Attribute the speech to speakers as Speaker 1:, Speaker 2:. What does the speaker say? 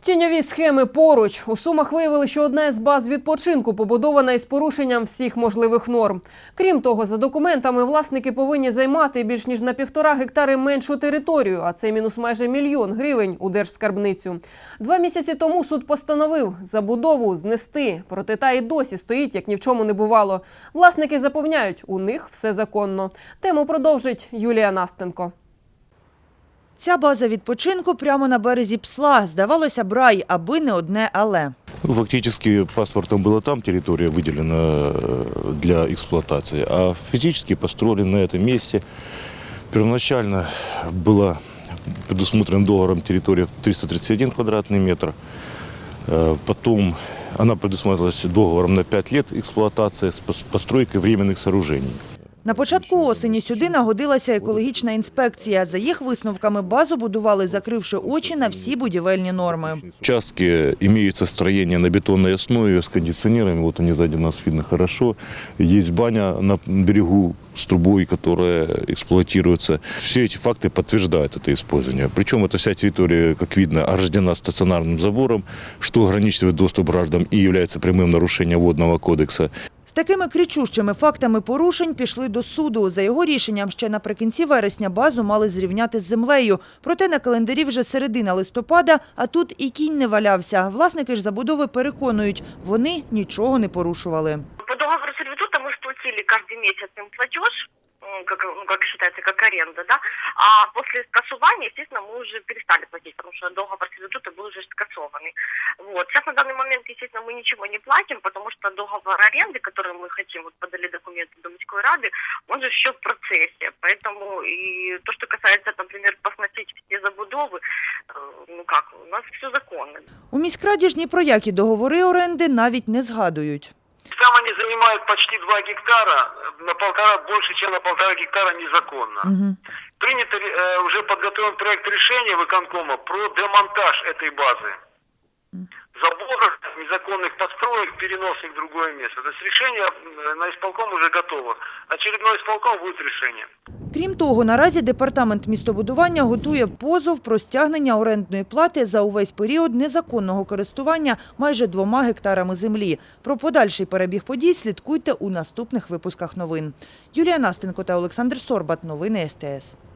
Speaker 1: Тіньові схеми поруч. У Сумах виявили, що одна із баз відпочинку побудована із порушенням всіх можливих норм. Крім того, за документами власники повинні займати більш ніж на півтора гектари меншу територію, а це мінус майже мільйон гривень у держскарбницю. Два місяці тому суд постановив забудову знести, проте та й досі стоїть, як ні в чому не бувало. Власники запевняють, у них все законно. Тему продовжить Юлія Настенко.
Speaker 2: Ця база відпочинку прямо на березі Псла. Здавалося б, рай, аби не одне але.
Speaker 3: Ну, Фактически паспортом была там территория выделена э, для эксплуатации, а физически построили на этом месте. Первоначально была предусмотрена договором территория в 331 квадратный метр. Э, Потом она предусматривалась договором на 5 лет эксплуатации с пос- постройкой временных сооружений.
Speaker 2: На початку осені сюди нагодилася екологічна інспекція. За їх висновками базу будували, закривши очі на всі будівельні норми.
Speaker 3: Участки имеются строения на бетонной основе с кондиционерами. Вот они сзади нас видно хорошо. Есть баня на берегу с трубой, которая эксплуатируется. Все эти факты подтверждают это использование. Причем эта вся территория, как видно, ограждена стационарным забором, что ограничивает доступ граждан и является прямым нарушением водного кодекса.
Speaker 2: Такими кричущими фактами порушень пішли до суду. За його рішенням, ще наприкінці вересня базу мали зрівняти з землею. Проте на календарі вже середина листопада, а тут і кінь не валявся. Власники ж забудови переконують, вони нічого не порушували.
Speaker 4: По договору сервітута ми сплатили кожен місяць платеж, как, ну, как считается, как аренда, да, а после скасования, естественно, мы уже перестали платить, потому что договор сервитута был уже скасованный. Вот. Сейчас на данный момент, естественно, мы ничего не платим, потому что договор аренды, который мы хотим, вот подали документы до Морской Рады, он же еще в процессе. Поэтому и то, что касается, например, посносить все забудовы, э, ну как, у нас все законно.
Speaker 2: У міськраді ж ні про які договори оренди навіть не згадують.
Speaker 5: Занимают почти 2 гектара, на полтора больше, чем на полтора гектара незаконно.
Speaker 2: Мгм.
Speaker 5: Принято, э, уже подготовлен проект решения выконкома про демонтаж этой базы. Заборов, незаконных построек, перенос их в другое место. То есть решение э, на исполком уже готово. Очередной исполком будет решение.
Speaker 2: Крім того, наразі департамент містобудування готує позов про стягнення орендної плати за увесь період незаконного користування майже двома гектарами землі. Про подальший перебіг подій слідкуйте у наступних випусках новин. Юлія Настенко та Олександр Сорбат. Новини СТС.